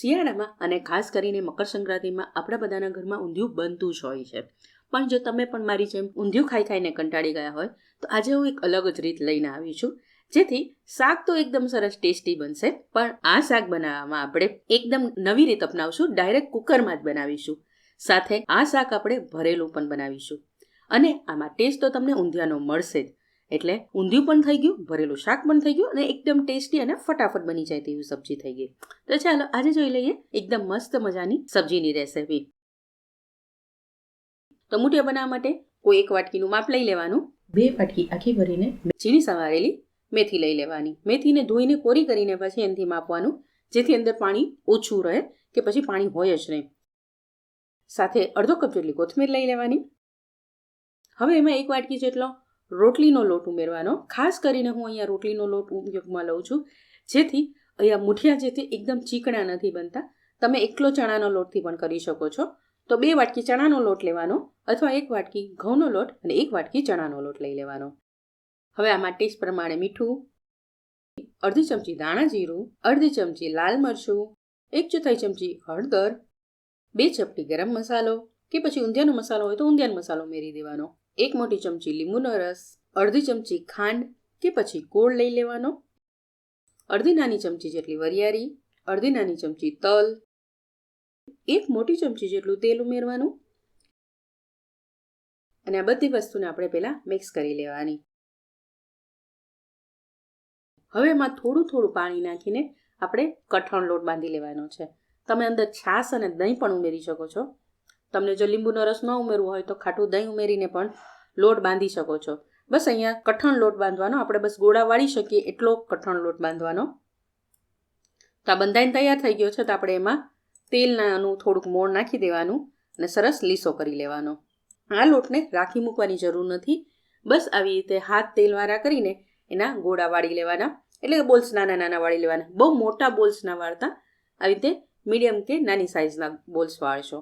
શિયાળામાં અને ખાસ કરીને મકર સંક્રાંતિમાં આપણા બધાના ઘરમાં ઊંધિયું બનતું જ હોય છે. પણ જો તમે પણ મારી જેમ ઊંધિયું ખાઈ ખાઈને કંટાળી ગયા હોય, તો આજે હું એક અલગ જ રીત લઈને આવી છું. જેથી શાક તો એકદમ સરસ ટેસ્ટી બનશે, પણ આ શાક બનાવવામાં આપણે એકદમ નવી રીત અપનાવશું, ડાયરેક્ટ કુકરમાં જ બનાવીશું. સાથે આ શાક આપણે ભરેલું પણ બનાવીશું. અને આમાં ટેસ્ટ તો તમને ઊંધિયાનો મળશે જ. એટલે ઊંધિયું પણ થઈ ગયું ભરેલું શાક પણ થઈ ગયું અને એકદમ ટેસ્ટી અને ફટાફટ બની જાય તેવી સબ્જી થઈ ગઈ. તો ચાલો આજે જોઈ લઈએ એકદમ મસ્ત મજાની સબ્જીની રેસીપી. તો મૂઠિયા બનાવવા માટે કોઈ એક વાટકીનું માપ લઈ લેવાનું. બે વાટકી આખી ભરીને ઝીણી સવારેલી મેથી લઈ લેવાની. મેથીને ધોઈને કોરી કરીને પછી એનાથી માપવાનું જેથી અંદર પાણી ઓછું રહે કે પછી પાણી હોય જ નહીં. સાથે અડધો કપ જેટલી કોથમીર લઈ લેવાની. હવે એમાં એક વાટકી જેટલો રોટલીનો લોટ ઉમેરવાનો. ખાસ કરીને હું અહીંયા રોટલીનો લોટ ઉપયોગમાં લઉં છું. જેથી અહીંયા મુઠિયા જેથી એકદમ ચીકણા નથી બનતા. તમે એકલો ચણાનો લોટથી પણ કરી શકો છો. તો બે વાટકી ચણાનો લોટ લેવાનો અથવા એક વાટકી ઘઉંનો લોટ અને એક વાટકી ચણાનો લોટ લઈ લેવાનો. હવે આમાં ટેસ્ટ પ્રમાણે મીઠું, અડધી ચમચી દાણા જીરું, અડધી ચમચી લાલ મરચું, એક ચોથાઈ ચમચી હળદર, બે ચપટી ગરમ મસાલો કે પછી ઊંધિયાનો મસાલો હોય તો ઊંધિયાનો મસાલો ઉમેરી દેવાનો. એક મોટી ચમચી લીંબુનો રસ, અડધી ચમચી ખાંડ કે પછી ગોળ લઈ લેવાનો. અડધી નાની ચમચી જેટલી વરિયાળી, અડધી નાની ચમચી તલ, એક મોટી ચમચી જેટલું તેલ ઉમેરવાનું. અને આ બધી વસ્તુને આપણે પહેલાં મિક્સ કરી લેવાની. હવે એમાં થોડું થોડું પાણી નાખીને આપણે કઠણ લોટ બાંધી લેવાનો છે. તમે અંદર છાશ અને દહીં પણ ઉમેરી શકો છો. તમને જો લીંબુનો રસ ન ઉમેરવો હોય તો ખાટું દહીં ઉમેરીને પણ લોટ બાંધી શકો છો. બસ અહીંયા કઠણ લોટ બાંધવાનો, આપણે બસ ગોળા વાળી શકીએ એટલો કઠણ લોટ બાંધવાનો. તો આ બંધાઈને તૈયાર થઈ ગયો છે, તો આપણે એમાં તેલનાનું થોડુંક મોણ નાખી દેવાનું અને સરસ લીસો કરી લેવાનો. આ લોટને રાખી મૂકવાની જરૂર નથી. બસ આવી રીતે હાથ તેલવાળા કરીને એના ગોળા વાળી લેવાના, એટલે કે બોલ્સ નાના નાના વાળી લેવાના. બહુ મોટા બોલ્સ ના વાળતા, આવી રીતે મીડિયમ કે નાની સાઇઝના બોલ્સ વાળશો.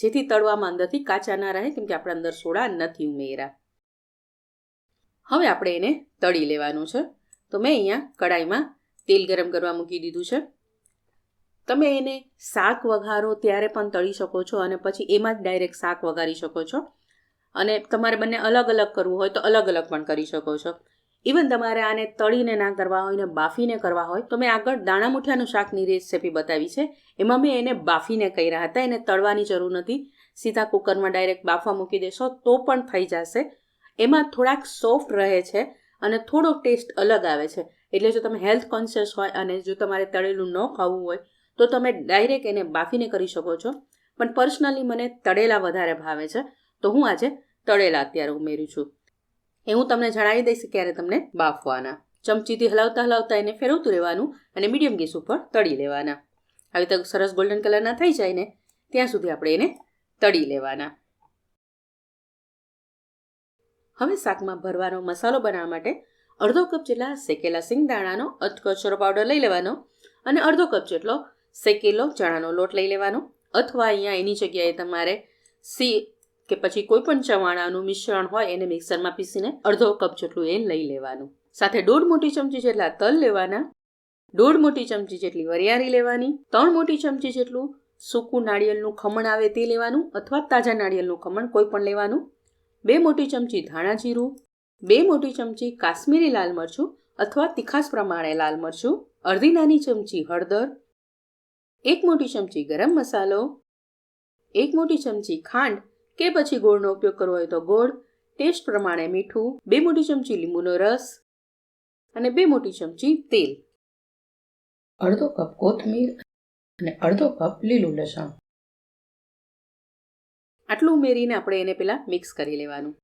જેથી તળવામાં અંદરથી કાચા ના રહે, કેમ કે આપણે અંદર સોડા નથી ઉમેર્યા. હવે આપણે એને તળી લેવાનું છે. તો મેં અહીંયા કડાઈમાં તેલ ગરમ કરવા મૂકી દીધું છે. તમે એને શાક વઘારો ત્યારે પણ તળી શકો છો અને પછી એમાં જ ડાયરેક્ટ શાક વઘારી શકો છો. અને તમારે બંને અલગ અલગ કરવું હોય તો અલગ અલગ પણ કરી શકો છો. ઇવન તમારે આને તળીને ના કરવા હોય ને બાફીને કરવા હોય, તો મેં આગળ દાણા મુઠિયાનું શાકની રેસીપી બતાવી છે. એમાં મેં એને બાફીને કર્યા હતા, એને તળવાની જરૂર નથી. સીધા કુકરમાં ડાયરેક્ટ બાફવા મૂકી દેશો, તો પણ થઈ જશે. એમાં થોડાક સોફ્ટ રહે છે અને થોડો ટેસ્ટ અલગ આવે છે. એટલે જો તમે હેલ્થ કોન્શિયસ હોય અને જો તમારે તળેલું ન ખાવું હોય, તો તમે ડાયરેક્ટ એને બાફીને કરી શકો છો. પણ પર્સનલી મને તળેલા વધારે ભાવે છે. તો હું આજે તળેલા અત્યારે ઉમેરું છું. એ હું તમને જણાવી દઈશ ક્યારે તમને બાફવાના. ચમચીથી હલાવતા હલાવતા એને ફેરવતું રહેવાનું અને મીડિયમ ગેસ ઉપર તળી લેવાના. આવી તો સરસ ગોલ્ડન કલરના થઈ જાય ને, ત્યાં સુધી આપણે એને તળી લેવાના. હવે શાકમાં ભરવાનો મસાલો બનાવવા માટે અડધો કપ જેટલા શેકેલા સિંગદાણાનો અધકચરો પાવડર લઈ લેવાનો અને અડધો કપ જેટલો શેકેલો ચણાનો લોટ લઈ લેવાનો. અથવા અહીંયા એની જગ્યાએ તમારે સી કે પછી કોઈ પણ ચવાણાનું મિશ્રણ હોય એને મિક્સરમાં પીસીને અડધો કપ જેટલું એ લઈ લેવાનું. સાથે દોઢ મોટી ચમચી જેટલા તલ લેવાના, દોઢ મોટી ચમચી જેટલી વરિયાળી લેવાની, ત્રણ મોટી ચમચી જેટલું સૂકું નાળિયેરનું ખમણ આવે તે લેવાનું અથવા તાજા નાળિયેરનું ખમણ કોઈ પણ લેવાનું, બે મોટી ચમચી ધાણા જીરું, બે મોટી ચમચી કાશ્મીરી લાલ મરચું અથવા તીખાસ પ્રમાણે લાલ મરચું, અડધી નાની ચમચી હળદર, એક મોટી ચમચી ગરમ મસાલો, એક મોટી ચમચી ખાંડ કે પછી ગોળનો ઉપયોગ કરવો હોય તો ગોળ ટેસ્ટ પ્રમાણે મીઠું બે મોટી ચમચી લીંબુનો રસ અને બે મોટી ચમચી તેલ. અડધો કપ કોથમીર અને અડધો કપ લીલું લસણ. આટલું ઉમેરીને આપણે એને પહેલાં મિક્સ કરી લેવાનું.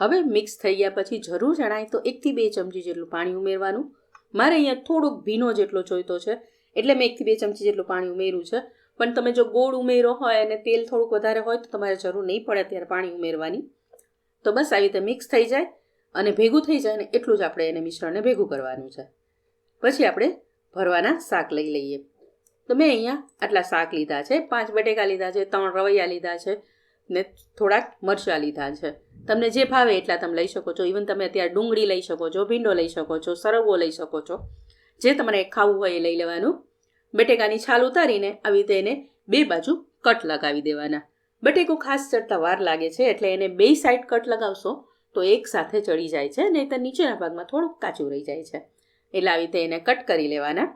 હવે મિક્સ થઈ ગયા પછી જરૂર જણાય તો એકથી બે ચમચી જેટલું પાણી ઉમેરવાનું. મારે અહીંયા થોડુંક ભીનો જેટલો જોઈતો છે એટલે મેં એકથી બે ચમચી જેટલું પાણી ઉમેર્યું છે. પણ તમે જો ગોળ ઉમેરો હોય અને તેલ થોડુંક વધારે હોય તો તમારે જરૂર નહીં પડે ત્યારે પાણી ઉમેરવાની. તો બસ આવી રીતે મિક્સ થઈ જાય અને ભેગું થઈ જાય ને એટલું જ આપણે એને મિશ્રણને ભેગું કરવાનું છે. પછી આપણે ભરવાના શાક લઈ લઈએ. તો મેં અહીંયા આટલા શાક લીધા છે, પાંચ બટેકા લીધા છે, ત્રણ રવૈયા લીધા છે ને થોડાક મરચાં લીધા છે. તમને જે ભાવે એટલા તમે લઈ શકો છો. ઇવન તમે અત્યારે ડુંગળી લઈ શકો છો, ભીંડો લઈ શકો છો, સરગવો લઈ શકો છો. જે તમારે ખાવું હોય એ લઈ લેવાનું. બટેકાની છાલ ઉતારીને આવી રીતે એને બે બાજુ કટ લગાવી દેવાના. બટેકું ખાસ ચડતા વાર લાગે છે, એટલે એને બે સાઈડ કટ લગાવશો તો એક સાથે ચડી જાય છે નહીં નીચેના ભાગમાં થોડુંક કાચું રહી જાય છે. એટલે આવી રીતે એને કટ કરી લેવાના.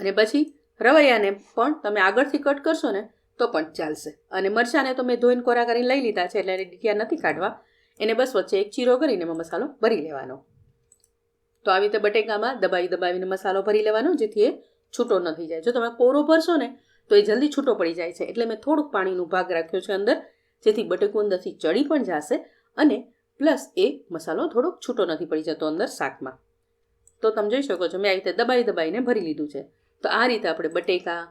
અને પછી રવૈયાને પણ તમે આગળથી કટ કરશો ને તો પણ ચાલશે. અને મરચાંને તો મેં ધોઈને કોરા કરીને લઈ લીધા છે, એટલે એને ડીટિયા નથી કાઢવા. એને બસ વચ્ચે એક ચીરો કરીને એમાં મસાલો ભરી લેવાનો. તો આવી રીતે બટેકામાં દબાવી દબાવીને મસાલો ભરી લેવાનો, જેથી એ છૂટો નથી જાય. જો તમે કોરો ભરશો ને, તો એ જલ્દી છૂટો પડી જાય છે. એટલે મેં થોડુંક પાણીનું ભાગ રાખ્યો છે અંદર, જેથી બટેકું અંદરથી ચડી પણ જશે અને પ્લસ એ મસાલો થોડોક છૂટો નથી પડી જતો અંદર શાકમાં. તો તમે જોઈ શકો છો, મેં આ રીતે દબાઈ દબાઈને ભરી લીધું છે. તો આ રીતે આપણે બટેકા,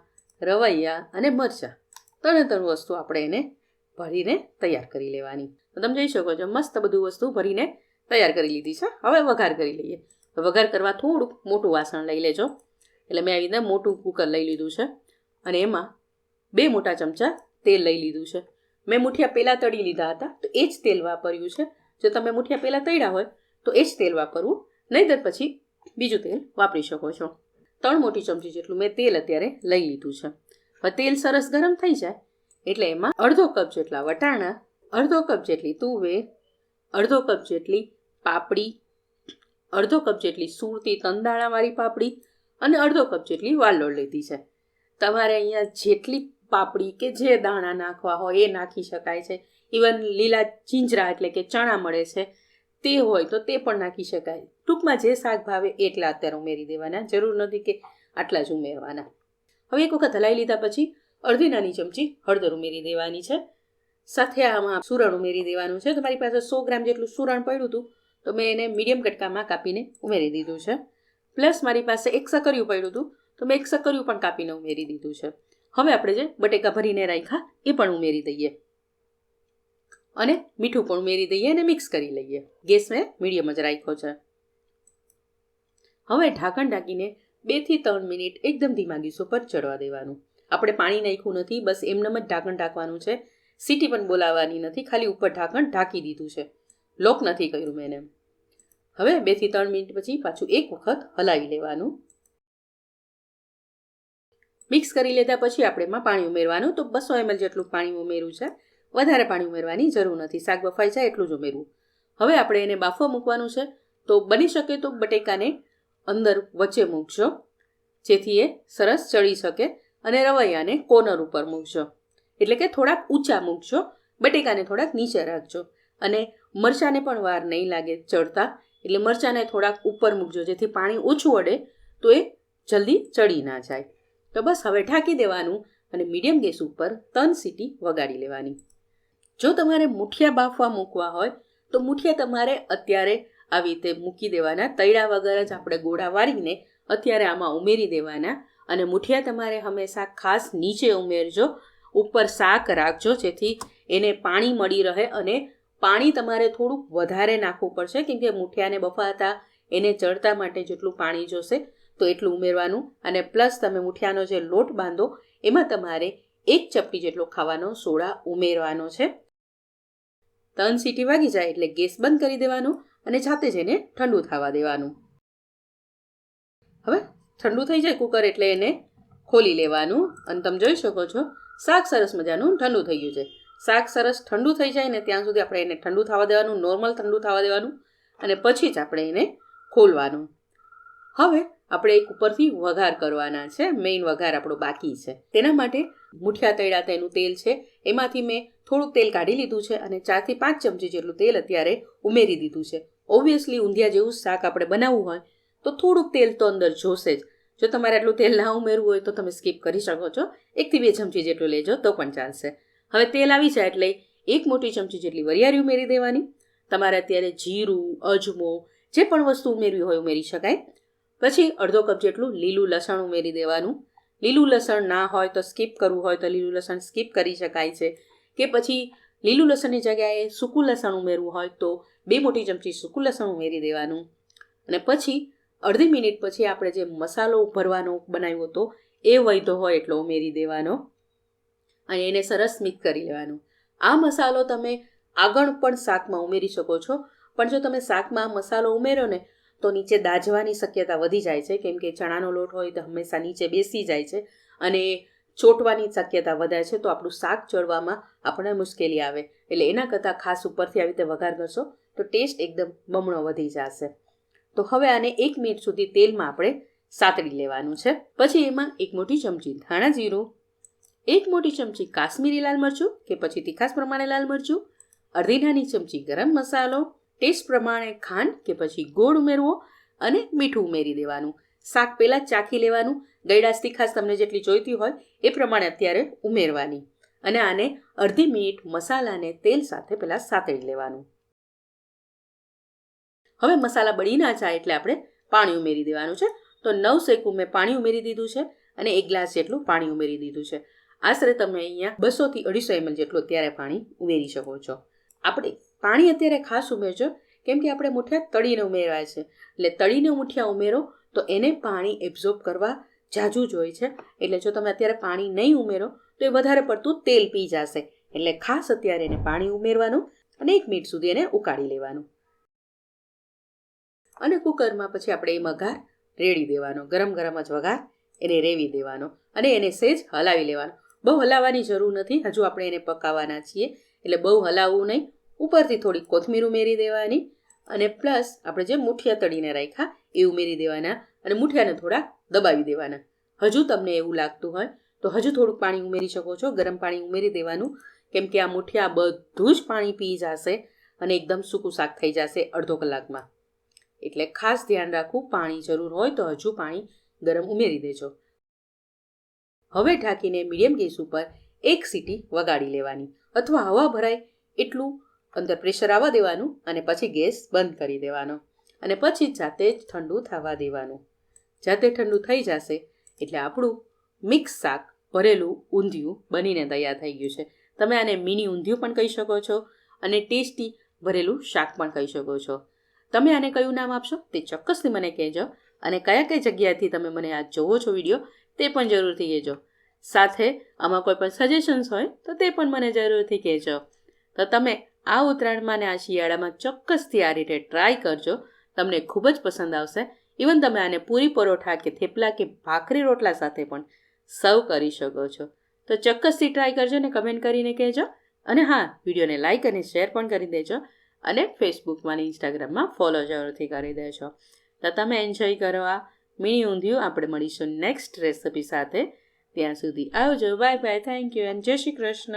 રવૈયા અને મરચાં ત્રણે ત્રણ વસ્તુ આપણે એને ભરીને તૈયાર કરી લેવાની. તો તમે જોઈ શકો છો, મસ્ત બધું વસ્તુ ભરીને તૈયાર કરી લીધી છે. હવે વઘાર કરી લઈએ. વઘાર કરવા થોડુંક મોટું વાસણ લઈ લેજો. એટલે મેં આવી રીતે મોટું કુકર લઈ લીધું છે. અને એમાં બે મોટા ચમચા તેલ લઈ લીધું છે. મેં મુઠિયા પહેલાં તળી લીધા હતા, તો એ જ તેલ વાપર્યું છે. જો તમે મુઠિયા પહેલાં તળ્યા હોય, તો એ જ તેલ વાપરવું. નહીંતર પછી બીજું તેલ વાપરી શકો છો. ત્રણ મોટી ચમચી જેટલું મેં તેલ અત્યારે લઈ લીધું છે. હવે તેલ સરસ ગરમ થઈ જાય, એટલે એમાં અડધો કપ જેટલા વટાણા, અડધો કપ જેટલી તુવેર, અડધો કપ જેટલી પાપડી, અડધો કપ જેટલી સુરતી તંદાણાવાળી પાપડી અને અડધો કપ જેટલી વાલોળ લીધી છે. તમારે અહીંયા જેટલી પાપડી કે જે દાણા નાખવા હોય એ નાખી શકાય છે. ઇવન લીલા ચીંજરા એટલે કે ચણા મળે છે, તે હોય તો તે પણ નાખી શકાય. ટૂંકમાં જે શાક ભાવે એટલા અત્યારે ઉમેરી દેવાના. જરૂર નથી કે આટલા જ ઉમેરવાના. હવે એક વખત હલાવી લીધા પછી અડધી નાની ચમચી હળદર ઉમેરી દેવાની છે. સાથે આમાં સુરણ ઉમેરી દેવાનું છે. તમારી પાસે સો ગ્રામ જેટલું સુરણ પડ્યું હતું, તો મેં એને મીડિયમ કટકામાં કાપીને ઉમેરી દીધું છે. પ્લસ મારી પાસે એક સકરિયું પડ્યું હતું, તો મેં એક સકરિયું પણ કાપીને ઉમેરી દીધું છે. હવે આપણે જે બટેકા ભરીને રાખ્યા, એ પણ ઉમેરી દઈએ. અને મીઠું પણ ઉમેરી દઈએ અને મિક્સ કરી લઈએ. ગેસ મેં મીડિયમ જ રાખ્યો છે. હવે ઢાંકણ ઢાંકીને બેથી ત્રણ મિનિટ એકદમ ધીમા ગેસ ઉપર ચડવા દેવાનું. આપણે પાણી નાખ્યું નથી, બસ એમનેમ જ ઢાંકણ ઢાંકવાનું છે. સીટી પણ બોલાવવાની નથી, ખાલી ઉપર ઢાંકણ ઢાંકી દીધું છે. લોક નથી કર્યું મેં એને. હવે બેથી ત્રણ મિનિટ પછી પાછું એક વખત હલાવી લેવાનું. મિક્સ કરી લીધા પછી આપણે એમાં પાણી ઉમેરવાનું. તો બસો એમએલ જેટલું પાણી ઉમેર્યું છે. વધારે પાણી ઉમેરવાની જરૂર નથી. શાક બફાઈ જાય એટલું જ ઉમેરવું. હવે આપણે એને બાફવા મૂકવાનું છે. તો બની શકે તો બટેકાને અંદર વચ્ચે મૂકજો. જેથી એ સરસ ચડી શકે અને રવૈયાને કોર્નર ઉપર મૂકજો. એટલે કે થોડાક ઊંચા મૂકજો. બટેકાને થોડાક નીચે રાખજો. અને મરચાંને પણ વાર નહીં લાગે ચડતા. એટલે મરચાંને થોડાક ઉપર મૂકજો, જેથી પાણી ઓછું અડે તો એ જલ્દી ચડી ના જાય. તો બસ હવે ઢાંકી દેવાનું અને મીડિયમ ગેસ ઉપર ત્રણ સીટી વગાડી લેવાની. જો તમારે મુઠિયા બાફવા મૂકવા હોય, તો મુઠિયા તમારે અત્યારે આવી રીતે મૂકી દેવાના. તૈડા વગર જ આપણે ગોળા વાળીને અત્યારે આમાં ઉમેરી દેવાના. અને મુઠિયા તમારે હંમેશા ખાસ નીચે ઉમેરજો. ઉપર શાક રાખજો, જેથી એને પાણી મળી રહે અને પાણી તમારે થોડુંક વધારે નાખવું પડશે, કેમ કે મુઠિયાને બફાતા એને ચડતા માટે જેટલું પાણી જોશે તો એટલું ઉમેરવાનું. અને પ્લસ તમે મુઠિયાનો જે લોટ બાંધો, એમાં તમારે એક ચપટી જેટલો ખાવાનો સોડા ઉમેરવાનો છે. ત્રણ સીટી વાગી જાય એટલે ગેસ બંધ કરી દેવાનો અને જાતે જ એને ઠંડુ થવા દેવાનું. હવે ઠંડુ થઈ જાય કુકર એટલે એને ખોલી લેવાનું. અને તમે જોઈ શકો છો, શાક સરસ મજાનું ઠંડુ થઈ ગયું છે. શાક સરસ ઠંડુ થઈ જાય ને ત્યાં સુધી આપણે એને ઠંડુ થવા દેવાનું નોર્મલ ઠંડુ થવા દેવાનું અને પછી જ આપણે એને ખોલવાનું. હવે આપણે એક ઉપરથી વઘાર કરવાના છે મેઇન વઘાર આપણો બાકી છે. તેના માટે મુઠિયા તળ્યા તેનું તેલ છે. એમાંથી મેં થોડુંક તેલ કાઢી લીધું છે અને ચારથી પાંચ ચમચી જેટલું તેલ અત્યારે ઉમેરી દીધું છે. ઓબ્વિયસલી ઊંધિયા જેવું શાક આપણે બનાવવું હોય તો થોડુંક તેલ તો અંદર જોશે જ. જો તમારે આટલું તેલ ના ઉમેરવું હોય તો તમે સ્કીપ કરી શકો છો. એકથી બે ચમચી જેટલું લેજો તો પણ ચાલશે. હવે તેલ આવી જાય એટલે એક મોટી ચમચી જેટલી વરિયાળી ઉમેરી દેવાની. તમારે અત્યારે જીરું, અજમો, જે પણ વસ્તુ ઉમેરવી હોય ઉમેરી શકાય. પછી અડધો કપ જેટલું લીલું લસણ ઉમેરી દેવાનું. લીલું લસણ ના હોય તો સ્કીપ કરવું હોય તો લીલું લસણ સ્કીપ કરી શકાય છે. કે પછી લીલું લસણની જગ્યાએ સૂકું લસણ ઉમેરવું હોય તો બે મોટી ચમચી સૂકું લસણ ઉમેરી દેવાનું. અને પછી અડધી મિનિટ પછી આપણે જે મસાલો ભરવાનો બનાવ્યો હતો, એ વૈધો હોય એટલો ઉમેરી દેવાનો. અને એને સરસ મિક્સ કરી લેવાનું. આ મસાલો તમે આગળ પણ શાકમાં ઉમેરી શકો છો. પણ જો તમે શાકમાં મસાલો ઉમેરો ને, તો નીચે દાજવાની શક્યતા વધી જાય છે. કેમ કે ચણાનો લોટ હોય તો હંમેશા નીચે બેસી જાય છે અને ચોંટવાની શક્યતા વધારે છે. તો આપણું શાક ચડવામાં આપણને મુશ્કેલી આવે. એટલે એના કરતાં ખાસ ઉપરથી આવી રીતે વઘાર કરશો, તો ટેસ્ટ એકદમ બમણો વધી જશે. તો હવે આને એક મિનિટ સુધી તેલમાં આપણે સાતડી લેવાનું છે. પછી એમાં એક મોટી ચમચી ધાણા જીરું એક મોટી ચમચી કાશ્મીરી લાલ મરચું કે પછી તીખાસ પ્રમાણે લાલ મરચું, અડધી નાની ચમચી ગરમ મસાલો, ટેસ્ટ પ્રમાણે ખાંડ કે પછી ગોળ ઉમેરવો અને મીઠું ઉમેરી દેવાનું. શાક પહેલાં ચાખી લેવાનું. ગળાશ તીખાસ તમને જેટલી જોઈતી હોય એ પ્રમાણે અત્યારે ઉમેરવાની. અને આને અડધી મિનિટ મસાલાને તેલ સાથે પહેલાં સાતળી લેવાનું. હવે મસાલા બળી ના જાય એટલે આપણે પાણી ઉમેરી દેવાનું છે. તો નવ શેકું મેં પાણી ઉમેરી દીધું છે અને એક ગ્લાસ જેટલું પાણી ઉમેરી દીધું છે. આશરે તમે અહીંયા બસોથી અઢીસો એમએલ જેટલું અત્યારે પાણી ઉમેરી શકો છો. આપણે પાણી અત્યારે ખાસ ઉમેરજો, કેમ કે આપણે મુઠિયા તળીને ઉમેરવા છે. એટલે તળીને મુઠિયા ઉમેરો, તો એને પાણી એબ્ઝોર્બ કરવા જાજુ જ હોય છે. એટલે જો તમે અત્યારે પાણી નહીં ઉમેરો, તો એ વધારે પડતું તેલ પી જશે. એટલે ખાસ અત્યારે એને પાણી ઉમેરવાનું અને એક મિનિટ સુધી એને ઉકાળી લેવાનું. અને કુકરમાં પછી આપણે એ વઘાર રેડી દેવાનો. ગરમ ગરમ જ વઘાર એને રેવી દેવાનો અને એને સેજ હલાવી લેવાનો. બહુ હલાવવાની જરૂર નથી. હજુ આપણે એને પકાવવાના છીએ. એટલે બહુ હલાવવું નહીં. ઉપરથી થોડી કોથમીર ઉમેરી દેવાની અને પ્લસ આપણે જે મુઠિયા તળીને રાખ્યા એ ઉમેરી દેવાના અને મુઠિયાને થોડા દબાવી દેવાના. હજુ તમને એવું લાગતું હોય તો હજુ થોડુંક પાણી ઉમેરી શકો છો. ગરમ પાણી ઉમેરી દેવાનું. કેમ કે આ મુઠિયા બધું જ પાણી પી જશે અને એકદમ સૂકું શાક થઈ જશે અડધો કલાકમાં. એટલે ખાસ ધ્યાન રાખવું. પાણી જરૂર હોય તો હજુ પાણી ગરમ ઉમેરી દેજો. હવે ઢાંકીને મીડિયમ ગેસ ઉપર એક સીટી વગાડી લેવાની. અથવા હવા ભરાય એટલું અંદર પ્રેશર આવવા દેવાનું અને પછી ગેસ બંધ કરી દેવાનો. અને પછી જાતે જ ઠંડુ થવા દેવાનું. જાતે ઠંડુ થઈ જશે એટલે આપણું મિક્સ શાક ભરેલું ઊંધિયું બનીને તૈયાર થઈ ગયું છે. તમે આને મિની ઊંધિયું પણ કહી શકો છો અને ટેસ્ટી ભરેલું શાક પણ કહી શકો છો. તમે આને કયું નામ આપશો તે ચોક્કસથી મને કહેજો અને કયા કઈ જગ્યાએથી તમે મને આ જોવો છો વીડિયો તે પણ જરૂરથી કહેજો. સાથે આમાં કોઈ પણ સજેશન્સ હોય તો તે પણ મને જરૂરથી કહેજો. તો તમે આ ઉત્તરાયણમાં અને આ શિયાળામાં ચોક્કસથી આ રીતે ટ્રાય કરજો. તમને ખૂબ જ પસંદ આવશે. ઇવન તમે આને પૂરી પરોઠા કે થેપલા કે ભાખરી રોટલા સાથે પણ સર્વ કરી શકો છો. તો ચોક્કસથી ટ્રાય કરજો ને કમેન્ટ કરીને કહેજો. અને હા, વિડીયોને લાઇક અને શેર પણ કરી દેજો. અને ફેસબુકમાં અને ઇન્સ્ટાગ્રામમાં ફોલો જરૂરથી કરી દેજો. તો તમે એન્જોય કરો આ મિની ઊંધિયું આપણે મળીશું નેક્સ્ટ રેસિપી સાથે. ત્યાં સુધી આવજો. Bye bye thank you and Jai Shri Krishna.